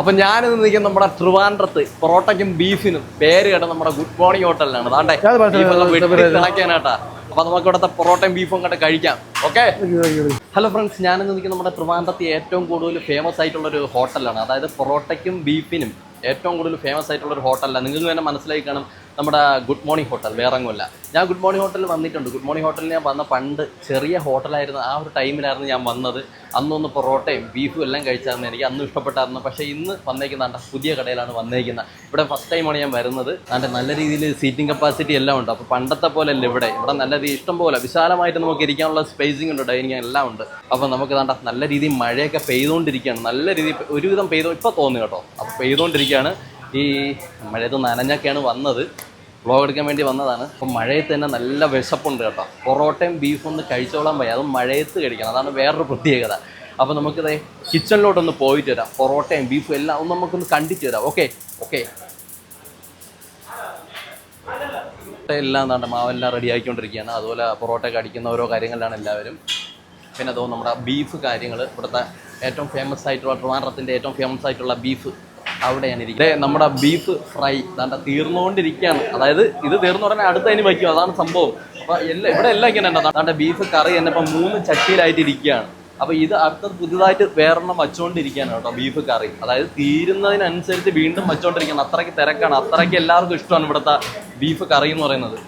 അപ്പൊ ഞാനിന്ന് നിൽക്കുന്ന നമ്മുടെ ട്രിവാൻഡ്രത്ത് പൊറോട്ടയ്ക്കും ബീഫിനും പേര് കേട്ട നമ്മുടെ ഗുഡ് മോർണിംഗ് ഹോട്ടലിലാണ്. അതാണ്ടേ? തിളക്കാനാട്ടാ അപ്പൊ നമുക്ക് ഇവിടുത്തെ പൊറോട്ടയും ബീഫും കണ്ട് കഴിക്കാം. ഓക്കെ? ഹലോ ഫ്രണ്ട്സ് ഞാനിന്ന് നിൽക്കുന്ന നമ്മുടെ ട്രിവാൻഡ്രത്ത് ഏറ്റവും കൂടുതൽ ഫേമസ് ആയിട്ടുള്ള ഒരു ഹോട്ടലാണ്. അതായത് പൊറോട്ടയ്ക്കും ബീഫിനും ഏറ്റവും കൂടുതൽ ഫേമസ് ആയിട്ടുള്ള ഒരു ഹോട്ടലാണ്. നിങ്ങൾക്ക് തന്നെ മനസ്സിലായി കാണും. നമ്മുടെ ഗുഡ് മോർണിംഗ് ഹോട്ടൽ വേറെ ഒന്നുമല്ല ഞാൻ ഗുഡ് മോർണിംഗ് ഹോട്ടലിൽ വന്നിട്ടുണ്ട്. ഗുഡ് മോർണിംഗ് ഹോട്ടലിൽ ഞാൻ വന്ന പണ്ട് ചെറിയ ഹോട്ടലായിരുന്നു. ആ ഒരു ടൈമിലായിരുന്നു ഞാൻ വന്നത്. അന്നൊന്ന് പൊറോട്ടയും ബീഫും എല്ലാം കഴിച്ചായിരുന്നു എനിക്ക്. അന്ന് ഇഷ്ടപ്പെട്ടായിരുന്നു. പക്ഷേ ഇന്ന് വന്നേക്കുന്നതാണ്ട പുതിയ കടയിലാണ് വന്നേക്കുന്നത്. ഇവിടെ ഫസ്റ്റ് ടൈമാണ് ഞാൻ വരുന്നത്. അതിന്റെ നല്ല രീതിയിൽ സീറ്റിംഗ് കപ്പാസിറ്റി എല്ലാം ഉണ്ട്. അപ്പോൾ പണ്ടത്തെ പോലെ അല്ല ഇവിടെ. ഇവിടെ നല്ല രീതി ഇഷ്ടം പോലെ വിശാലമായിട്ട് നമുക്ക് ഇരിക്കാനുള്ള സ്പേസിംഗ് ഉണ്ട് ഡൈനിങ് എല്ലാം ഉണ്ട്. അപ്പോൾ നമുക്ക് താണ്ട നല്ല രീതിയിൽ മഴയൊക്കെ പെയ്തുകൊണ്ടിരിക്കുകയാണ്. നല്ല രീതിയിൽ ഒരുവിധം പെയ്തു. ഇപ്പോൾ തോന്നുന്നു കേട്ടോ. അപ്പോൾ പെയ്തുകൊണ്ടിരിക്കുകയാണ്. ഈ മഴയത്ത് നനഞ്ഞൊക്കെയാണ് വന്നത്. വ്ളോഗ് എടുക്കാൻ വേണ്ടി വന്നതാണ്. അപ്പം മഴയത്ത് തന്നെ നല്ല വിശപ്പുണ്ട് കേട്ടോ. പൊറോട്ടയും ബീഫും ഒന്ന് കഴിച്ചോളാൻ വയ്യ. അതും മഴയത്ത് കഴിക്കണം. അതാണ് വേറൊരു പ്രത്യേകത. അപ്പോൾ നമുക്കിത് കിച്ചണിലോട്ടൊന്ന് പോയിട്ട് വരാം. പൊറോട്ടയും ബീഫും എല്ലാം ഒന്ന് നമുക്കൊന്ന് കണ്ടിട്ട് വരാം. ഓക്കെ ഓക്കെ എല്ലാം എന്താണ് മാവെല്ലാം റെഡി ആക്കിക്കൊണ്ടിരിക്കുകയാണ് അതുപോലെ പൊറോട്ടയൊക്കെ അടിക്കുന്ന ഓരോ കാര്യങ്ങളിലാണ് എല്ലാവരും. പിന്നെ അതോ നമ്മുടെ ബീഫ് കാര്യങ്ങൾ ഇവിടുത്തെ ഏറ്റവും ഫേമസ് ആയിട്ടുള്ള ട്രിവാൻഡ്രത്തിന്റെ ഏറ്റവും ഫേമസ് ആയിട്ടുള്ള ബീഫ് അവിടെയാണ് ഇരിക്കുന്നത്. നമ്മുടെ ബീഫ് ഫ്രൈ ദാണ്ട തീർന്നുകൊണ്ടിരിക്കുകയാണ്. അതായത് ഇത് തീർന്നു പറഞ്ഞാൽ അടുത്ത് അതിന് വയ്ക്കും. അതാണ് സംഭവം. അപ്പോൾ എല്ലാം ഇവിടെ എല്ലാം ഇങ്ങനെ ഉണ്ടാകും ദാണ്ട ബീഫ് കറി തന്നെ ഇപ്പം മൂന്ന് ചട്ടിയിലായിട്ട് ഇരിക്കുകയാണ്. അപ്പോൾ ഇത് അടുത്തത് പുതുതായിട്ട് വേറെണ്ണം വച്ചുകൊണ്ടിരിക്കുകയാണ് കേട്ടോ ബീഫ് കറി. അതായത് തീരുന്നതിനനുസരിച്ച് വീണ്ടും വച്ചുകൊണ്ടിരിക്കുകയാണ് അത്രയ്ക്ക് തിരക്കാണ്. അത്രയ്ക്ക് എല്ലാവർക്കും ഇഷ്ടമാണ് ഇവിടുത്തെ ബീഫ് കറി എന്ന് പറയുന്നത്.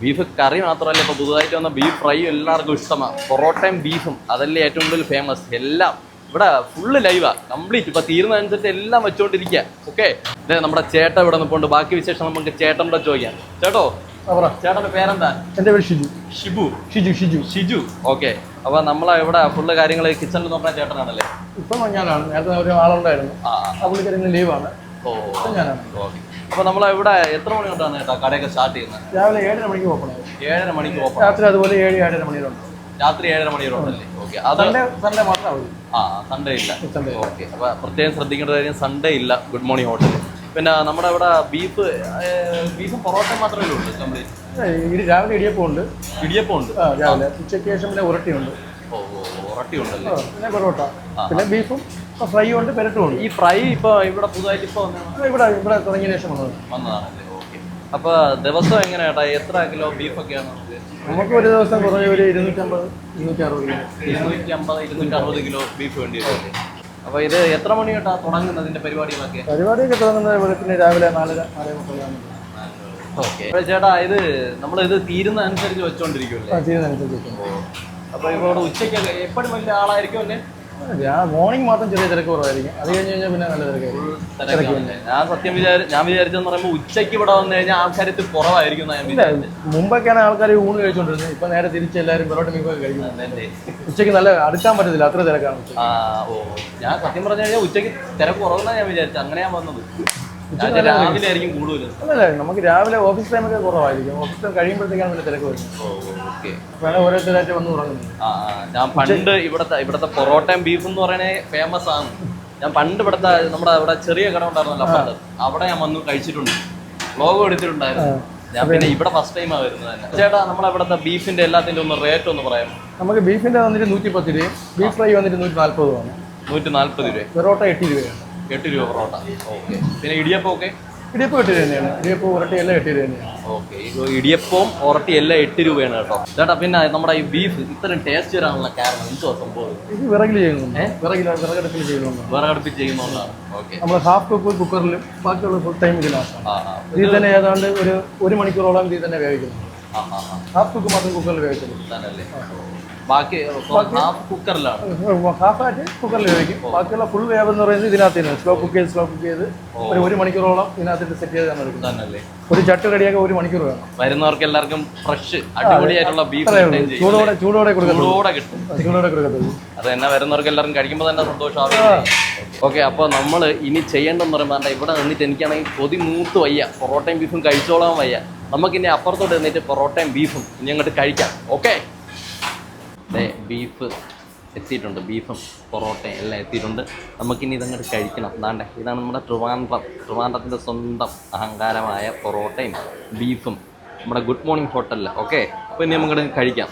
ബീഫ് കറി മാത്രമല്ല ഇപ്പോൾ പുതുതായിട്ട് വന്ന ബീഫ് ഫ്രൈ എല്ലാവർക്കും ഇഷ്ടമാണ്. പൊറോട്ടയും ബീഫും അതല്ലേ ഏറ്റവും കൂടുതൽ ഫേമസ് എല്ലാം ഇവിടെ ഫുള്ള് ലൈവാ കംപ്ലീറ്റ് ഇപ്പൊ തീരുന്നതനുസരിച്ച് എല്ലാം വെച്ചോണ്ടിരിക്കുക ഓക്കെ അതെ നമ്മുടെ ചേട്ടൻ ഇവിടെ നിൽപ്പുണ്ട് ബാക്കി വിശേഷം നമുക്ക് ചേട്ടനോട് ചോദിക്കാം. ചേട്ടോ? ചേട്ടന്റെ പേരെന്താ? എന്റെ പേര് ഷിജു. ഷിബു. ഷിജു ഷിജു. ഷിജു. ഓക്കെ അപ്പൊ നമ്മളെ ഇവിടെ ഫുള്ള് കാര്യങ്ങൾ കിച്ചണിൽ നോക്കുന്ന ചേട്ടനാണല്ലേ? ഇപ്പൊ ഞാനാണ്. നേരത്തെ ഒരു ആളുണ്ടായിരുന്നു. ആ. പുള്ളിക്കാരി ലീവാണ് ഓ. ഇപ്പം ഞാനാണ്. ഓക്കെ അപ്പൊ നമ്മളെ ഇവിടെ എത്ര മണി കൊണ്ടാണ് ചേട്ടാ കടയൊക്കെ സ്റ്റാർട്ട് ചെയ്യുന്നത്? രാവിലെ ഏഴര മണിക്ക് ഓപ്പൺ ഏഴര മണിക്ക് ഓപ്പൺ രാത്രി അതുപോലെ ഏഴ് ഏഴര മണിയിലുണ്ട്. രാത്രി ഏഴര മണി വരെ ഉണ്ടല്ലേ ഓക്കെ അത് സൺഡേ സൺഡേ ആ സൺഡേ ഇല്ല. സൺഡേ ഓക്കെ അപ്പൊ പ്രത്യേകം ശ്രദ്ധിക്കേണ്ട കാര്യം സൺഡേ ഇല്ല ഗുഡ് മോർണിംഗ് ഹോട്ടൽ പിന്നെ നമ്മുടെ ഇവിടെ ബീഫ് ബീഫ് പൊറോട്ട മാത്രമേ ഉള്ളൂ കംപ്ലീറ്റ് രാവിലെ ഇടിയപ്പം ഉണ്ട് ഇടിയപ്പം ഉണ്ട് രാവിലെ. ഉച്ചയ്ക്ക് ശേഷം പിന്നെ ഉരട്ടിയുണ്ട്. ഓ ഓ, ഉണ്ട് പിന്നെ പൊറോട്ട. പിന്നെ ബീഫും ഫ്രൈ ഉണ്ട് പെരട്ടും ഉണ്ട്. ഈ ഫ്രൈ ഇപ്പൊ ഇവിടെ പുതുതായിട്ട് ഇപ്പൊ വന്ന- ഇവിടെ ഇവിടെ തുടങ്ങിയ ശേഷം വന്നതാണ്. വന്നതാണല്ലേ? ഓക്കെ അപ്പൊ ദിവസം എങ്ങനെയാട്ടാ എത്ര കിലോ ബീഫൊക്കെയാണ് നമുക്ക് ഒരു ദിവസം കുറഞ്ഞ ഒരു ഇരുന്നൂറ്റമ്പത് ഇരുന്നൂറ്റി അറുപത് കിലോ. ഇരുന്നൂറ്റി അമ്പത് ഇരുന്നൂറ്റി അറുപത് കിലോ ബീഫ് വേണ്ടി വരും. അപ്പൊ ഇത് എത്ര മണി തൊട്ടാ തുടങ്ങുന്നതിന്റെ പരിപാടികളൊക്കെ? പരിപാടിയൊക്കെ തുടങ്ങുന്നത് വെളുപ്പിന് രാവിലെ നാലര നാലേ മുപ്പതാണ് ഓക്കെ. ചേട്ടാ ഇത് നമ്മൾ ഇത് തീരുന്ന അനുസരിച്ച് വെച്ചോണ്ടിരിക്കുമല്ലേ ആ ചെയ്യുന്നതനുസരിച്ച് അപ്പൊ ഇവിടെ ഉച്ചയ്ക്കൊക്കെ എപ്പോഴും വലിയ ആളായിരിക്കും അല്ലേ മോർണിംഗ് മാത്രം ചെറിയ തിരക്ക് കുറവായിരിക്കും. അത് കഴിഞ്ഞ് കഴിഞ്ഞാൽ പിന്നെ നല്ല തിരക്കായിരിക്കും? ഞാൻ സത്യം വിചാരി ഞാൻ വിചാരിച്ചെന്ന് പറയുമ്പോൾ ഉച്ചയ്ക്ക് ഇവിടെ വന്നു കഴിഞ്ഞാൽ കുറവായിരിക്കും എന്നാ ഞാൻ വിചാരിച്ചത്. മുമ്പൊക്കെയാണ് ആൾക്കാർ ഊണ് കഴിച്ചുകൊണ്ടിരുന്നത് ഇപ്പൊ നേരെ തിരിച്ച് എല്ലാവരും പൊറോട്ട മീഫൊക്കെ കഴിക്കുന്നുണ്ട്? ഉച്ചയ്ക്ക് നല്ല അടുക്കാൻ പറ്റത്തില്ല അത്ര തിരക്കാണ് ഉച്ചയ്ക്ക്. ആ ഓ. ഞാൻ സത്യം പറഞ്ഞു കഴിഞ്ഞാൽ ഉച്ചയ്ക്ക് തിരക്ക് കുറവെന്നാണ് ഞാൻ വിചാരിച്ചത്. അങ്ങനെ ഞാൻ വന്നത്. അല്ലല്ല നമുക്ക് രാവിലെ ഓഫീസ് ടൈമൊക്കെ കുറവായിരിക്കും. ഓഫീസ് ടൈം കഴിയുമ്പോഴത്തേക്കാണ് പിന്നെ തിരക്ക് വരുന്നത്. ഓരോരുത്തരായിട്ട് വന്ന് തുടങ്ങുന്നത് ആ ആ, ഞാൻ പണ്ട് ഇവിടുത്തെ ഇവിടത്തെ പൊറോട്ടയും ബീഫും എന്ന് പറയണേ ഫേമസ് ആണ്. ഞാൻ പണ്ട് ഇവിടുത്തെ നമ്മുടെ ഇവിടെ ചെറിയ കട ഉണ്ടായിരുന്നല്ലോ പണ്ട് അവിടെ ഞാൻ വന്നു കഴിച്ചിട്ടുണ്ട്. വ്ലോഗ് എടുത്തിട്ടുണ്ടായിരുന്നു. ഞാൻ പിന്നെ ഇവിടെ ഫസ്റ്റ് ടൈമാണ് വരുന്നത് തന്നെ. ചേട്ടാ നമ്മുടെ ഇവിടുത്തെ ബീഫിന്റെ എല്ലാത്തിന്റെ ഒന്ന് റേറ്റ് ഒന്ന് പറയാം നമുക്ക് ബീഫിന്റെ വന്നിട്ട് നൂറ്റി പത്ത് രൂപയും ബീഫ് ഫ്രൈ വന്നിട്ട് നൂറ്റി നാല്പത് രൂപയാണ് നൂറ്റി നാല്പത് രൂപ. പൊറോട്ട എട്ട് രൂപയാണ്. എട്ട് രൂപ പൊറോട്ട. ഓക്കെ. പിന്നെ ഇടിയപ്പം ഒക്കെ? ഇടിയപ്പം എട്ട് രൂപ തന്നെയാണ് ഇടിയപ്പം ഉരട്ടി എല്ലാം എട്ട് രൂപ തന്നെയാണ് ഓക്കെ ഇടിയപ്പവും ഉരട്ടി എല്ലാം എട്ട് രൂപയാണ് കേട്ടോ. ചേട്ടാ പിന്നെ നമ്മുടെ ഈ ബീഫ് ഇത്രയും ടേസ്റ്റ് വരാനുള്ള കാരണം എന്തോ സംഭവം? ഇത് വിറകിൽ ചെയ്യുന്നു വിറകിൽ വിറകടുപ്പിൽ ചെയ്യുന്നുണ്ട്. വിറകടുപ്പിൽ ചെയ്യുന്നതുകൊണ്ടാണ് ഓക്കെ. നമ്മൾ ഹാഫ് കുക്ക് കുക്കറിലും ബാക്കിയുള്ള ഫുൾ ടൈം ഇതിലാണ് ഇതിൽ തന്നെ ഏതാണ്ട് ഒരു ഒരു മണിക്കൂറോളം ഇതിൽ തന്നെ വേവിക്കുന്നു. ഹാഫ് കുക്ക് മാത്രം കുക്കറിൽ വേവിക്കുന്നു ബാക്കി ഹാഫ് കുക്കറിലാണ് ഹാഫായിട്ട് കുക്കറിൽ വേവിക്കും ബാക്കിയുള്ള ഫുൾ വേവ് എന്ന് പറയുന്നത് ഇതിനകത്ത് സ്ലോ കുക്ക് ചെയ്ത് സ്ലോ കുക്ക് ചെയ്ത് ഒരു ഒരു മണിക്കൂറോളം ഇതിനകത്ത് സെറ്റ് ചെയ്ത് തന്നല്ലേ? ഒരു ചട്ട് റെഡിയാക്കാൻ ഒരു മണിക്കൂർ വേണം. വരുന്നവർക്ക് എല്ലാവർക്കും ഫ്രഷ് അടിപൊളിയായിട്ടുള്ള ബീഫ് ചൂടോടെ ചൂടോടെ ചൂടോടെ കിട്ടും. ചൂടോടെ കൊടുക്കത്തുള്ളൂ. അത് തന്നെ വരുന്നവർക്ക് എല്ലാവർക്കും കഴിക്കുമ്പോൾ തന്നെ സന്തോഷമാവും. ഓക്കെ അപ്പോൾ നമ്മൾ ഇനി ചെയ്യേണ്ടതെന്ന് പറയുമ്പോൾ ഇവിടെ നിന്നിട്ട് എനിക്കാണെങ്കിൽ കൊതി മൂത്ത് വയ്യ. പൊറോട്ടയും ബീഫും കഴിച്ചോളാൻ വയ്യ. നമുക്കിനി അപ്പുറത്തോട്ട് നിന്നിട്ട് പൊറോട്ടയും ബീഫും ഇനി അങ്ങോട്ട് കഴിക്കാം. ഓക്കെ? ബീഫ് എത്തിയിട്ടുണ്ട്. ബീഫും പൊറോട്ടയും എല്ലാം എത്തിയിട്ടുണ്ട്. നമുക്കിനി ഇതങ്ങോട്ട് കഴിക്കണം. അതാണ്ടേ ഇതാണ് നമ്മുടെ ട്രിവാൻഡ്രം. ട്രിവാൻഡ്രത്തിന്റെ സ്വന്തം അഹങ്കാരമായ പൊറോട്ടയും ബീഫും നമ്മുടെ ഗുഡ് മോർണിംഗ് ഹോട്ടലിൽ ഓക്കെ? അപ്പോൾ ഇനി നമുക്കത് കഴിക്കാം.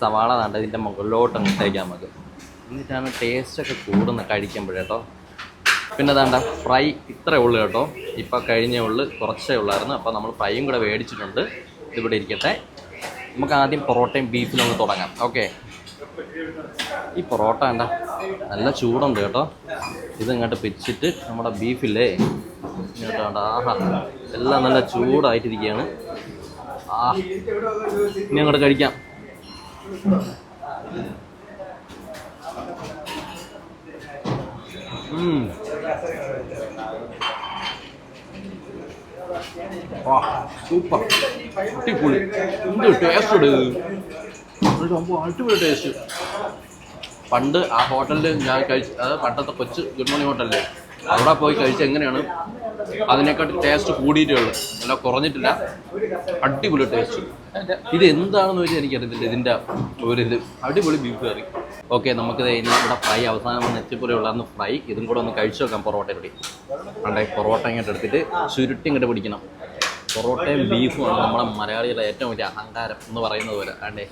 സവാള താണ്ട് ഇതിന്റെ മുകളിലോട്ട് അങ്ങ് തേക്കാം നമുക്ക്. എന്നിട്ടാണ് ടേസ്റ്റൊക്കെ കൂടുന്നത് കഴിക്കുമ്പോഴേട്ടോ പിന്നെ താണ്ട ഫ്രൈ ഇത്രേ ഉള്ളൂ കേട്ടോ. ഇപ്പോൾ കഴിഞ്ഞേ ഉള്ളു കുറച്ചേ ഉള്ളായിരുന്നു. അപ്പോൾ നമ്മൾ ഫ്രൈയും കൂടെ മേടിച്ചിട്ടുണ്ട്. ഇതിവിടെ ഇരിക്കട്ടെ. നമുക്ക് ആദ്യം പൊറോട്ടയും ബീഫും ഒന്ന് തുടങ്ങാം. ഓക്കെ ഈ പൊറോട്ട എന്താ? നല്ല ചൂടുണ്ട് കേട്ടോ. ഇത് ഇങ്ങോട്ട് പിച്ചിട്ട് നമ്മുടെ ബീഫില്ലേ ഇങ്ങോട്ട് വേണ്ട ആഹാ. എല്ലാം നല്ല ചൂടായിട്ടിരിക്കുകയാണ്. ആ. ഇനി അങ്ങോട്ട് കഴിക്കാം. ആ സൂപ്പർ അടിപൊളി. എന്ത് ടേസ്റ്റ് അടിപൊളി ടേസ്റ്റ് പണ്ട് ആ ഹോട്ടലിൽ ഞാൻ കഴിച്ച് അതായത് പണ്ടത്തെ കൊച്ചു ഗുഡ് മോർണിംഗ് ഹോട്ടലിൽ അവിടെ പോയി കഴിച്ച എങ്ങനെയാണ് അതിനെക്കാട്ടി ടേസ്റ്റ് കൂടിയിട്ടേ ഉള്ളൂ. അല്ല കുറഞ്ഞിട്ടില്ല. അടിപൊളി ടേസ്റ്റ് ഇത് എന്താണെന്ന് വെച്ചാൽ എനിക്കറിയത്തില്ല. ഇതിന്റെ ഒരിത് അടിപൊളി ബീഫ് കറി ഓക്കെ നമുക്ക് ഇനി ഇവിടെ ഫ്രൈ അവസാനം നെച്ചിപ്പുറ ഉള്ളതെന്ന് ഫ്രൈ ഇതും കൂടെ ഒന്ന് കഴിച്ചു നോക്കാം പൊറോട്ട കൂടി. അണ്ടേ പൊറോട്ട ഇങ്ങോട്ട് എടുത്തിട്ട് ചുരുട്ടി ഇങ്ങോട്ട് പിടിക്കണം. പൊറോട്ടയും ബീഫും ആണ് നമ്മുടെ മലയാളികളുടെ ഏറ്റവും വലിയ അഹങ്കാരം എന്ന് പറയുന്നത് പോലെ. അല്ലേ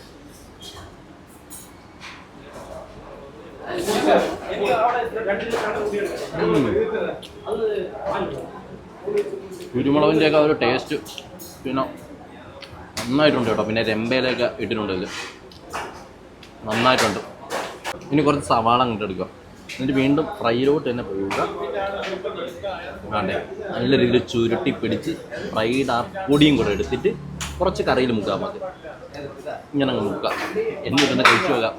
കുരുമുളകിന്റെ ഒക്കെ ഒരു ടേസ്റ്റ് പിന്നെ നന്നായിട്ടുണ്ട് കേട്ടോ. പിന്നെ രമ്പയിലൊക്കെ ഇട്ടിട്ടുണ്ട് ഇതിൽ നന്നായിട്ടുണ്ട്. ഇനി കുറച്ച് സവാള അങ്ങോട്ട് എടുക്കുക എന്നിട്ട് വീണ്ടും ഫ്രൈയിലോട്ട് തന്നെ പോവുക. വേണ്ടേ നല്ല രീതിയിൽ ചുരുട്ടി പിടിച്ച് ഫ്രൈഡ് ആ പൊടിയും കൂടെ എടുത്തിട്ട് കുറച്ച് കറിയിൽ മുക്കാൻ മതി ഇങ്ങനെ അങ്ങ് മുക്കാം എന്നിട്ട് തന്നെ കഴിച്ചു നോക്കാം.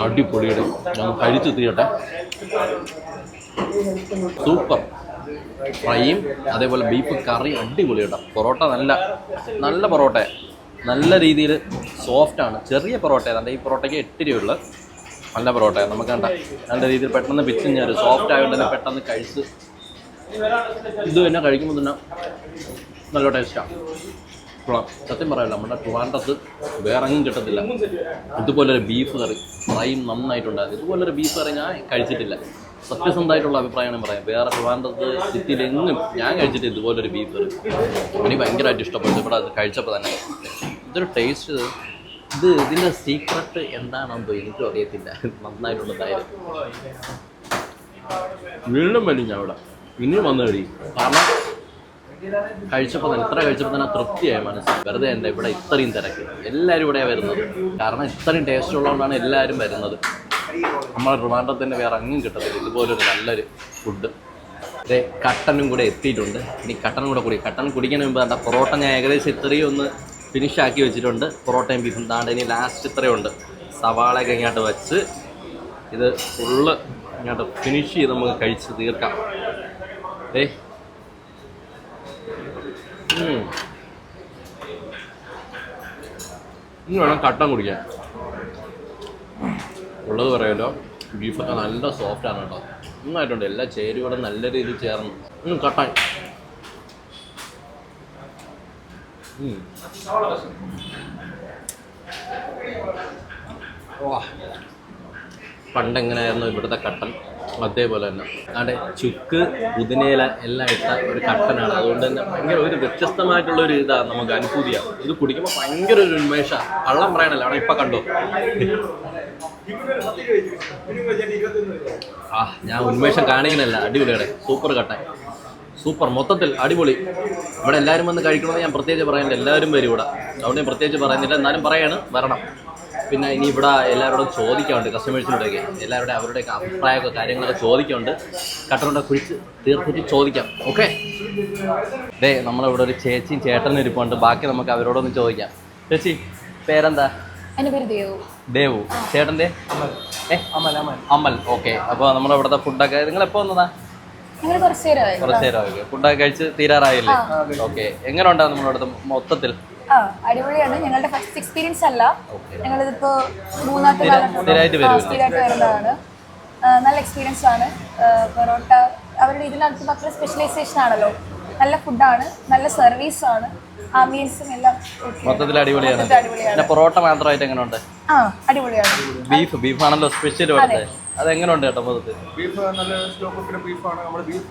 അടിപൊളിയുടെ ഞാൻ കഴിച്ചു തീരട്ടെ. സൂപ്പർ. ഫ്രൈയും അതേപോലെ ബീഫ് കറി അടിപൊളി കേട്ടോ. പൊറോട്ട നല്ല നല്ല പൊറോട്ട നല്ല രീതിയിൽ സോഫ്റ്റ് ആണ്. ചെറിയ പൊറോട്ട ഏതാണ്ട് ഈ പൊറോട്ടയ്ക്ക് എട്ട് രൂപയുള്ള. നല്ല പൊറോട്ട നമുക്ക് കണ്ട നല്ല രീതിയിൽ പെട്ടെന്ന് പിച്ചും ഞാൻ സോഫ്റ്റ് ആയതുകൊണ്ട് തന്നെ പെട്ടെന്ന് കഴിച്ച് ഇത് തന്നെ കഴിക്കുമ്പോൾ തന്നെ നല്ല ടേസ്റ്റാണ് സത്യം പറയാമല്ലോ നമ്മുടെ ട്രിവാൻഡ്രത്ത് വേറെ എങ്ങും കിട്ടത്തില്ല. ഇതുപോലൊരു ബീഫ് കറി. ഫ്രൈയും നന്നായിട്ടുണ്ടായിരുന്നു. ഇതുപോലൊരു ബീഫ് കറി ഞാൻ കഴിച്ചിട്ടില്ല. സത്യസന്ധമായിട്ടുള്ള അഭിപ്രായമാണ് പറയാം. വേറെ ട്രിവാൻഡ്രത്ത് സിറ്റിയിലെങ്ങും ഞാൻ കഴിച്ചിട്ട് ഇതുപോലൊരു ബീഫ് കറി എനിക്ക് ഭയങ്കരമായിട്ട് ഇഷ്ടപ്പെട്ടു. ഇവിടെ അത് കഴിച്ചപ്പോൾ തന്നെ ഇതൊരു ടേസ്റ്റ് ഇത് ഇതിന്റെ സീക്രട്ട് എന്താണെന്നോ എനിക്കും അറിയത്തില്ല. നന്നായിട്ടുള്ളതായിരുന്നു വീണ്ടും വലിഞ്ഞ ഇവിടെ ഇനിയും വന്നു കഴിയും കാരണം കഴിച്ചപ്പോൾ തന്നെ ഇത്ര കഴിച്ചപ്പോൾ തന്നെ തൃപ്തിയായി മനസ്സിൽ. വെറുതെ എന്താ ഇവിടെ ഇത്രയും തിരക്ക്. എല്ലാവരും ഇവിടെയാണ് വരുന്നത്. കാരണം ഇത്രയും ടേസ്റ്റ് ഉള്ളതുകൊണ്ടാണ് എല്ലാവരും വരുന്നത്. നമ്മുടെ തന്നെ വേറെ അങ്ങും കിട്ടത്തില്ല. ഇതുപോലൊരു നല്ലൊരു ഫുഡ് അതെ കട്ടനും കൂടെ എത്തിയിട്ടുണ്ട്. ഇനി കട്ടനും കൂടെ കുടി. കട്ടൻ കുടിക്കുന്നതിന് മുമ്പ് എന്താ പൊറോട്ട ഞാൻ ഏകദേശം ഇത്രയും ഒന്ന് ഫിനിഷാക്കി വെച്ചിട്ടുണ്ട്. പൊറോട്ടയും ബീഫും താണ്ട് ഇനി ലാസ്റ്റ് ഇത്രയുണ്ട്. സവാളയൊക്കെ ഇങ്ങോട്ട് വെച്ച് ഇത് ഫുള്ള് ഇങ്ങോട്ട് ഫിനിഷ് ചെയ്ത് നമുക്ക് കഴിച്ച് തീർക്കാം. ഏ. ഇനി വേണം കട്ടൻ കുടിക്കാൻ. ഉള്ളത് പറയാലോ ബീഫൊക്കെ നല്ല സോഫ്റ്റാണ് കേട്ടോ. നന്നായിട്ടുണ്ട്. എല്ലാ ചേരുവകളും നല്ല രീതിയിൽ ചേർന്ന്. കട്ടായി. പണ്ടെങ്ങനെയായിരുന്നു ഇവിടുത്തെ കട്ടൻ? അതേപോലെ തന്നെ. അവിടെ ചുക്ക് പുതിനയില എല്ലാം ഇട്ട ഒരു കട്ടനാണ്. അതുകൊണ്ട് തന്നെ ഭയങ്കര ഒരു വ്യത്യസ്തമായിട്ടുള്ള ഒരു ഇതാണ് നമുക്ക് അനുഭൂതിയാണ്. ഇത് കുടിക്കുമ്പോൾ ഭയങ്കര ഒരു ഉന്മേഷ. കള്ളം പറയണല്ലോ. അവിടെ ഇപ്പൊ കണ്ടോ? ആ ഞാൻ ഉന്മേഷം കാണിക്കണല്ല അടിപൊളി കട. സൂപ്പർ കട്ട. സൂപ്പർ. മൊത്തത്തിൽ അടിപൊളി. ഇവിടെ എല്ലാവരും വന്ന് കഴിക്കണമെന്ന് ഞാൻ പ്രത്യേകിച്ച് പറയുന്നില്ല. എല്ലാവരും വരും ഇവിടെ. അവിടെ ഞാൻ പ്രത്യേകിച്ച് പറയുന്നില്ല. എന്നാലും പറയാണ് വരണം. പിന്നെ ഇനി ഇവിടെ എല്ലാവരോടും ചോദിക്കാറുണ്ട് കസ്റ്റമേഴ്സിനോടൊക്കെ. എല്ലാവരുടെ അവരുടെയൊക്കെ അഭിപ്രായമൊക്കെ കാര്യങ്ങളൊക്കെ ചോദിക്കാറുണ്ട് കട്ടറുടെ കുഴിച്ച് തീർത്തിട്ട് ചോദിക്കാം. ഓക്കെ? ദേ നമ്മളിവിടെ ഒരു ചേച്ചിയും ചേട്ടനും ഇരിപ്പുണ്ട്. ബാക്കി നമുക്ക് അവരോടൊന്ന് ചോദിക്കാം. ചേച്ചി പേരെന്താ? എന്റെ പേര് ദേവു. ദേവു. ചേട്ടന്റെ? അമൽ അമൽ. ഓക്കെ. അപ്പോൾ നമ്മുടെ ഇവിടുത്തെ ഫുഡൊക്കെ നിങ്ങൾ എപ്പോൾ വന്നതാ കുറച്ചു നേരമായി. നേരമായി? ഫുഡൊക്കെ കഴിച്ച് തീരാറായില്ലേ? ഓക്കെ. എങ്ങനെ ഉണ്ടാവും നമ്മുടെ ഇവിടുത്തെ മൊത്തത്തിൽ? അടിപൊളിയാണ്. ഞങ്ങളുടെ ഫസ്റ്റ് എക്സ്പീരിയൻസ് അല്ല. ഞങ്ങളിതിപ്പോ മൂന്നാമത്തെ വരുന്നതാണ്. നല്ല എക്സ്പീരിയൻസ് ആണ്. പൊറോട്ട. അവരുടെ ഇതിനകത്ത് മക്കളുടെ സ്പെഷ്യലൈസേഷൻ ആണല്ലോ. നല്ല ഫുഡാണ് നല്ല സർവീസ് ആണ്. മൊത്തത്തിൽ അടിപൊളിയാണ്. മൊത്തത്തിൽ അടിപൊളിയാണ്. പിന്നെ പൊറോട്ട മാത്രമായിട്ട് എങ്ങനെയുണ്ട് ആ അടിപൊളിയാണ്. ബീഫ് ആണല്ലോ സ്പെഷ്യൽ ഇവിടുത്തെ അതെങ്ങനെയുണ്ട് കേട്ടോ മൊത്തത്തിൽ? ബീഫ് നല്ല സ്ലോ കുക്കിന്റെ ബീഫാണ്. നമ്മൾ ബീഫ്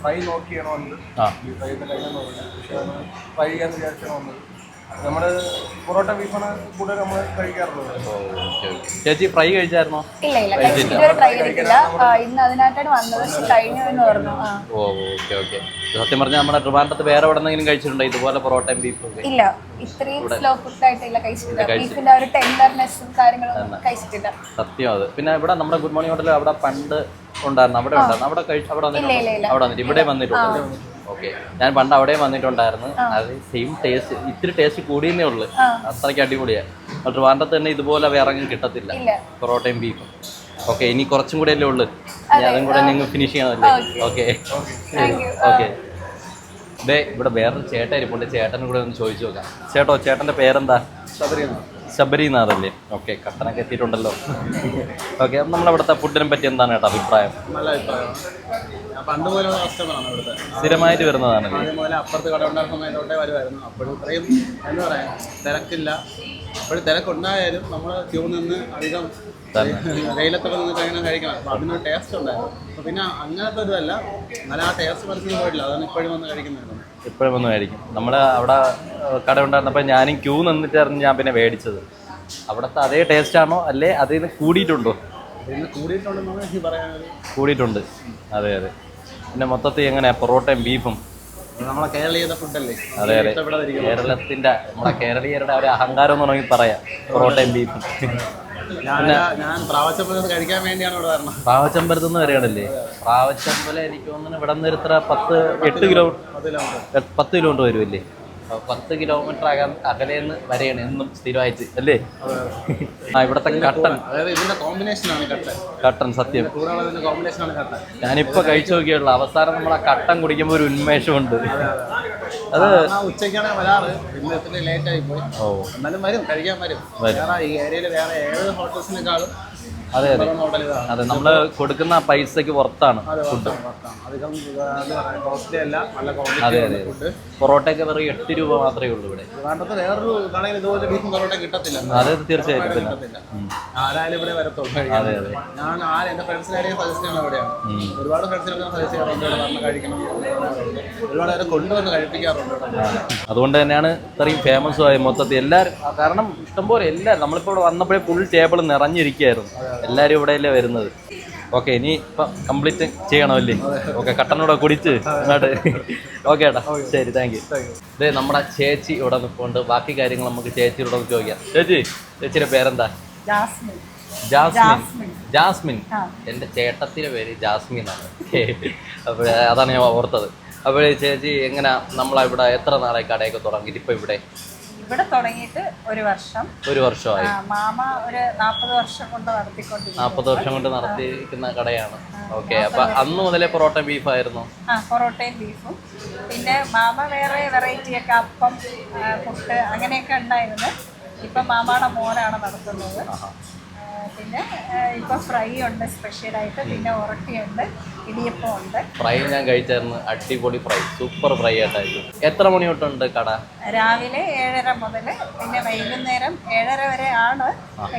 ഫ്രൈ നോക്കിയാണ് വന്നത്. ഫ്രൈ ഫ്രൈ ചെയ്യാന്ന് വിചാരിച്ചാണ് വന്നത്. നമ്മൾ പൊറോട്ട ബീഫാണ് കൂടുതൽ നമ്മൾ കഴിക്കാറുള്ളത്. ചേച്ചി ഫ്രൈ കഴിച്ചായിരുന്നോ? ഇല്ല ഇല്ല. ഇതുവരെ ട്രൈ ചെയ്തിട്ടില്ല. ആ, ഇന്ന് അതിനായിട്ടാണ് വന്നത്. പക്ഷെ കഴിഞ്ഞു എന്ന് പറഞ്ഞു. ആ. ഓ ഓക്കെ ഓക്കെ. സത്യം പറഞ്ഞാൽ നമ്മുടെ ട്രിവാൻഡ്രത്ത് വേറെ എവിടെ നിന്നെങ്കിലും കഴിച്ചിട്ടുണ്ടോ ഇതുപോലെ പൊറോട്ടയും ബീഫും ഒക്കെ? ഇല്ല. ഇത്രയും സ്ലോ ഫുഡ് ആയിട്ടില്ല കഴിച്ചിട്ടില്ല. ബീഫിന്റെ ആ ഒരു ടെൻഡർനെസ്സും കാര്യങ്ങളും കഴിച്ചിട്ടില്ല. സത്യം അത്. പിന്നെ ഇവിടെ നമ്മുടെ ഗുഡ് മോർണിംഗ് ഹോട്ടലിൽ അവിടെ പണ്ട് ഉണ്ടായിരുന്നു. അവിടെ ഉണ്ടായിരുന്നു. അവിടെ കഴിച്ചു അവിടെ ഇല്ല, ഇല്ല. വന്നിട്ടുണ്ട് അവിടെ വന്നിട്ട് ഇവിടെ വന്നിട്ടുണ്ട്? ഓക്കെ ഞാൻ പണ്ട് അവിടെ വന്നിട്ടുണ്ടായിരുന്നു. അത് സെയിം ടേസ്റ്റ് ഇത്തിരി ടേസ്റ്റ് കൂടിയെന്നേ ഉള്ളു. അത്രയ്ക്ക് അടിപൊളിയാണ് ട്രിവാൻഡ്രത്ത് തന്നെ ഇതുപോലെ വേറെ അങ്ങ് കിട്ടത്തില്ല. ഇല്ല. പൊറോട്ടയും ബീഫും ഓക്കെ ഇനി കുറച്ചും കൂടെ അല്ലേ ഉള്ളു? ഞാൻ അതും. കൂടെ നിങ്ങൾ ഫിനിഷ് ചെയ്യണമല്ലേ? ഓക്കെ ഓക്കെ ദേ ഇവിടെ വേറൊരു ചേട്ടൻ ഇരിപ്പുണ്ട്. ചേട്ടനും കൂടെ ഒന്ന് ചോദിച്ചു നോക്കാം. ചേട്ടോ ചേട്ടന്റെ പേരെന്താ? ശബരിനാഥ് അല്ലേ ഓക്കെ കട്ടനൊക്കെ എത്തിയിട്ടുണ്ടല്ലോ. ഓക്കെ അപ്പം നമ്മളവിടുത്തെ ഫുഡിനെ പറ്റി എന്താണ് കേട്ടോ അഭിപ്രായം? നല്ല അഭിപ്രായമാണ് പണ്ട് മുതലുള്ള കസ്റ്റമറാണ് ഇവിടുത്തെ. സ്ഥിരമായിട്ട് വരുന്നതാണ് ആദ്യം മുതലേ അപ്പുറത്ത് കട ഉണ്ടായിരുന്ന സമയത്തോട്ടേ വരുമായിരുന്നു. അപ്പോഴും ഇത്രയും എന്താ പറയാ തിരക്കില്ല. അപ്പോഴും തിരക്കുണ്ടായാലും നമ്മൾ ക്യൂ നിന്ന് അധികം വെയിലത്തൊക്കെ നിന്നിട്ട് അങ്ങനെ കഴിക്കണം. അപ്പോൾ അതിനൊരു ടേസ്റ്റ് ഉണ്ടായിരുന്നു. പിന്നെ അങ്ങനത്തെ ഒരിതല്ല. എന്നാലും ആ ടേസ്റ്റ് മനസ്സിൽ പോയിട്ടില്ല. അതാണ് ഇപ്പോഴും വന്ന് കഴിക്കുന്നത്. ഇപ്പോഴും വന്ന് കഴിക്കും. നമ്മൾ അവിടെ കട ഉണ്ടായിരുന്നപ്പോൾ ഞാനും ക്യൂ നിന്നിട്ടായിരുന്നു ഞാൻ പിന്നെ മേടിച്ചത്. അവിടുത്തെ അതേ ടേസ്റ്റ് ആണോ? അല്ലേ? അതിൽ നിന്ന് കൂടിയിട്ടുണ്ടോ കൂടിയിട്ടുണ്ട്. അതെ അതെ. പിന്നെ മൊത്തത്തിൽ എങ്ങനെയാ? പൊറോട്ടയും ബീഫും നമ്മളെ കേരളീയത ഫുഡല്ലേ അതെ അതെ. കേരളത്തിന്റെ നമ്മളെ കേരളീയരുടെ ഒരു അഹങ്കാരം എന്ന് വേണമെങ്കിൽ പറയാം. പൊറോട്ടയും ബീഫും പ്രാവച്ചമ്പലത്ത് നിന്ന് വരികയാണല്ലേ പ്രാവച്ചമ്പലം എനിക്ക് തോന്നുന്നു ഇവിടെ നിന്ന് ഇത്ര പത്ത് എട്ട് കിലോ പത്ത് കിലോമീറ്റർ വരുമല്ലേ പത്ത് കിലോമീറ്റർ അക നിന്ന് വരെയാണ് എന്നും സ്ഥിരമായിട്ട് അല്ലേ? ആ ഇവിടുത്തെ കട്ടൻ. കട്ടൻ. സത്യം. ഞാനിപ്പോ കഴിച്ചു നോക്കിയുള്ളൂ അവസാനം നമ്മൾ ആ കട്ടൻ കുടിക്കുമ്പോൾ ഒരു ഉന്മേഷമുണ്ട്. അത് ഉച്ചയ്ക്കാണ് വരാറ്. ഇന്ന് ലേറ്റ് ആയി പോയി ഓ. എന്നാലും വരും കഴിക്കാൻ വരും. വേറെ ഈ ഏരിയയിൽ വേറെ ഏത് ഹോട്ടൽസിനേക്കാളും അതെ അതെ. അതെ നമ്മൾ കൊടുക്കുന്ന പൈസക്ക് പുറത്താണ് ഫുഡ് അതെ അതെ പൊറോട്ടയൊക്കെ വെറും എട്ട് രൂപ മാത്രമേ ഉള്ളൂ ഇവിടെ. അതെ തീർച്ചയായിട്ടും അതെ അതെ. ഒരുപാട് ഒരുപാട് കൊണ്ടുവന്ന് കഴിപ്പിക്കാറുണ്ട് അതുകൊണ്ട് തന്നെയാണ് ഇത്രയും ഫേമസും ആയി മൊത്തത്തിൽ എല്ലാവരും കാരണം ഇഷ്ടംപോലെ എല്ലാവരും നമ്മളിപ്പോൾ ഇവിടെ വന്നപ്പോഴേ ഫുൾ ടേബിൾ നിറഞ്ഞിരിക്കുകയായിരുന്നു. എല്ലാവരും ഇവിടെയല്ലേ വരുന്നത്? ഓക്കെ ഇനി ഇപ്പം കംപ്ലീറ്റ് ചെയ്യണമല്ലേ? ഓക്കെ കട്ടനോടെ കുടിച്ച് എന്നിട്ട് ഓക്കെ ഏട്ടാ ശരി താങ്ക് യു ഇതേ നമ്മുടെ ചേച്ചി ഇവിടെ നിൽപ്പുണ്ട് ബാക്കി കാര്യങ്ങൾ നമുക്ക് ചേച്ചിയുടെ ചോദിക്കാം. ചേച്ചി ചേച്ചിയുടെ പേരെന്താ? ജാസ്മിൻ. ജാസ്മിൻ. ചേട്ടത്തിന്റെ എന്റെ ചേട്ടത്തിന്റെ പേര് ജാസ്മിൻ ആണ്. അപ്പോൾ അതാണ് ഞാൻ ഓർത്തത്. അപ്പോൾ ചേച്ചി എങ്ങനെ? നമ്മളിവിടെ എത്ര നാളായി കടയൊക്കെ തുടങ്ങിയിട്ട് ഇപ്പോൾ ഇവിടെ? ഇവിടെ തുടങ്ങിയിട്ട് ഒരു വർഷം. ഒരു വർഷമായി. മാമ ഒരു നാൽപ്പത് വർഷം കൊണ്ട് നടത്തിക്കൊണ്ടിരിക്കുന്നു. നാൽപ്പത് വർഷം കൊണ്ട് നടത്തിയിരിക്കുന്ന കടയാണ്. ഓക്കെ അപ്പൊ അന്ന് മുതലേ പൊറോട്ട ബീഫ് ആയിരുന്നു ആ പൊറോട്ടയും ബീഫും. പിന്നെ മാമ വേറെ വെറൈറ്റി ഒക്കെ അപ്പം പുട്ട് അങ്ങനെയൊക്കെ ഉണ്ടായിരുന്നു. ഇപ്പം മാമയുടെ മോനാണ് നടത്തുന്നത്. പിന്നെ ഇപ്പൊ ഫ്രൈ ഉണ്ട് സ്പെഷ്യലായിട്ട് പിന്നെ ഉറക്കിയുണ്ട് ഇടിയപ്പം ഉണ്ട് ഫ്രൈ ഞാൻ കഴിച്ചായിരുന്നു അടിപൊളി ഫ്രൈ സൂപ്പർ ഫ്രൈ ആയിട്ടായിരുന്നു. എത്ര മണി തൊട്ടുണ്ട് കട? രാവിലെ ഏഴര മുതൽ പിന്നെ വൈകുന്നേരം ഏഴര വരെ ആണ്.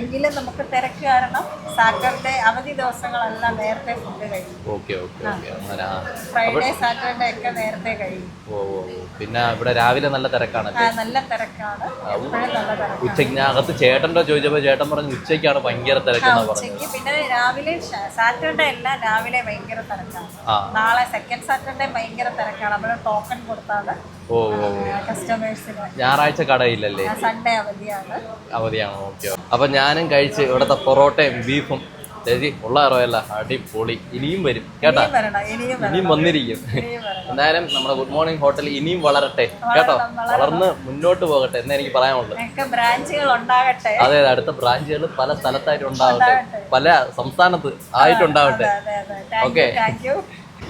എങ്കിലും നമുക്ക് തിരക്ക് കാരണം സാറ്റർഡേ അവധി ദിവസങ്ങളെല്ലാം നേരത്തെ ഫുഡ് കഴിയും ഓക്കെ ഓക്കെ ഓക്കെ. അങ്ങനെ ആ. ഫ്രൈഡേ സാറ്റർഡേ ഒക്കെ നേരത്തെ കഴിയും. ഓ ഓ ഓ. പിന്നെ ഇവിടെ രാവിലെ നല്ല തിരക്കാണല്ലേ ആ, നല്ല തിരക്കാണ്. എപ്പോഴും നല്ല തിരക്കാണ്. ഉച്ചയ്ക്ക് ഞാൻ അകത്ത് ചേട്ടന്റെ ചോദിച്ചപ്പോൾ ചേട്ടൻ പറഞ്ഞു ഉച്ചയ്ക്കാണ് ഭയങ്കര തിരക്കെന്നാ പറഞ്ഞത്. ഉച്ചയ്ക്ക് പിന്നെ രാവിലെ സാറ്റർഡേ അല്ല രാവിലെ ഭയങ്കര തിരക്കാണ്. ആ. നാളെ സെക്കൻഡ് സാറ്റർഡേ ഭയങ്കര തിരക്കാണ്. അവിടെ ടോക്കൺ കൊടുത്താണ് ഓ. ഞായറാഴ്ച കടയില്ലല്ലേ സൺഡേ അവധിയാണ്. അവധിയാണോ ഓക്കെ അപ്പൊ ഞാനും കഴിച്ച് ഇവിടുത്തെ പൊറോട്ടയും ബീഫും. ചേച്ചി ഉള്ള അറിയല്ല അടിപൊളി. ഇനിയും വരും കേട്ടോ? ഇനിയും വന്നിരിക്കും. എന്തായാലും നമ്മുടെ ഗുഡ് മോർണിംഗ് ഹോട്ടൽ ഇനിയും വളരട്ടെ കേട്ടോ? വളർന്ന് മുന്നോട്ട് പോകട്ടെ എന്ന് എനിക്ക് പറയാനുള്ളൂ. ഞങ്ങൾക്ക് ബ്രാഞ്ചുകൾ ഉണ്ടാകട്ടെ. അതെ അതെ അടുത്ത ബ്രാഞ്ചുകൾ പല സ്ഥലത്തായിട്ട് ഉണ്ടാവട്ടെ. പല സംസ്ഥാനത്ത് ആയിട്ടുണ്ടാവട്ടെ. ഓക്കെ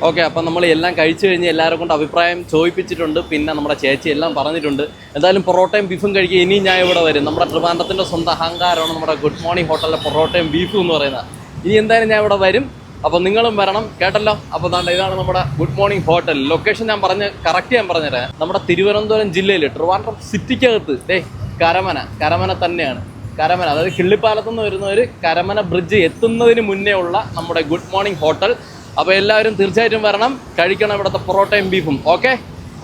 ഓക്കെ അപ്പം നമ്മൾ എല്ലാം കഴിച്ചു കഴിഞ്ഞ് എല്ലാവരും കൊണ്ട് അഭിപ്രായം ചോദിപ്പിച്ചിട്ടുണ്ട്. പിന്നെ നമ്മുടെ ചേച്ചി എല്ലാം പറഞ്ഞിട്ടുണ്ട്. എന്തായാലും പൊറോട്ടയും ബീഫും കഴിക്കുക ഇനിയും ഞാൻ ഇവിടെ വരും. നമ്മുടെ ട്രിവാൻഡ്രത്തിന്റെ സ്വന്തം അഹങ്കാരമാണ് നമ്മുടെ ഗുഡ് മോർണിംഗ് ഹോട്ടലിലെ പൊറോട്ടയും ബീഫും എന്ന് പറയുന്നത്. ഇനി എന്തായാലും ഞാൻ ഇവിടെ വരും. അപ്പോൾ നിങ്ങളും വരണം കേട്ടല്ലോ? അപ്പോൾ നല്ല ഇതാണ് നമ്മുടെ ഗുഡ് മോർണിംഗ് ഹോട്ടൽ. ലൊക്കേഷൻ ഞാൻ പറഞ്ഞ് കറക്റ്റ് ഞാൻ പറഞ്ഞുതരാം. നമ്മുടെ തിരുവനന്തപുരം ജില്ലയിൽ ട്രിവാൻഡ്രം സിറ്റിക്കകത്ത് ഡേ കരമന. കരമന തന്നെയാണ്. കരമന അതായത് കിള്ളിപ്പാലത്തു നിന്ന് വരുന്നവർ കരമന ബ്രിഡ്ജ് എത്തുന്നതിന് മുന്നേ ഉള്ള നമ്മുടെ ഗുഡ് മോർണിംഗ് ഹോട്ടൽ. അപ്പോൾ എല്ലാവരും തീർച്ചയായിട്ടും വരണം. കഴിക്കണം ഇവിടുത്തെ പൊറോട്ടയും ബീഫും ഓക്കെ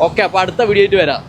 ഓക്കെ അപ്പോൾ അടുത്ത വീഡിയോ ആയിട്ട് വരാം.